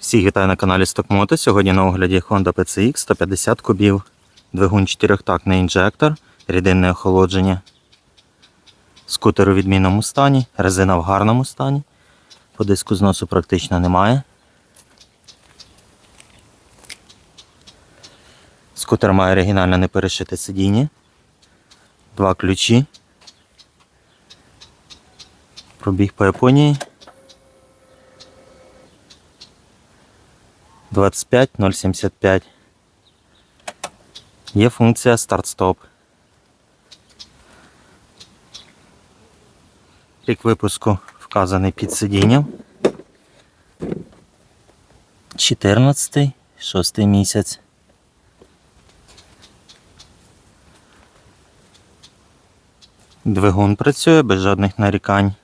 Всіх вітаю на каналі Stockmoto. Сьогодні на огляді Honda PCX 150 кубів, двигун 4-тактний інжектор, рідинне охолодження. Скутер у відмінному стані, резина в гарному стані. По диску зносу практично немає. Скутер має оригінальне неперешите сидіння. Два ключі. Пробіг по Японії. 25075. Є функція старт-стоп. Рік випуску вказаний під сидінням. 14 6 місяць. Двигун працює без жодних нарікань.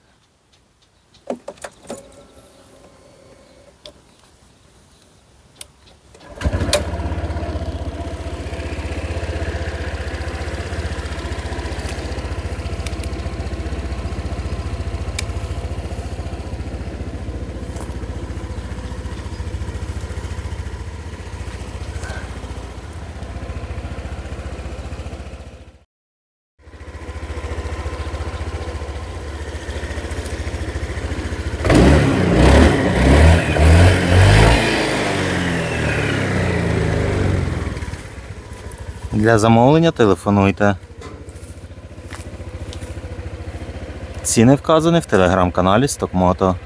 Для замовлення телефонуйте. Ціни вказані в телеграм-каналі Стокмото.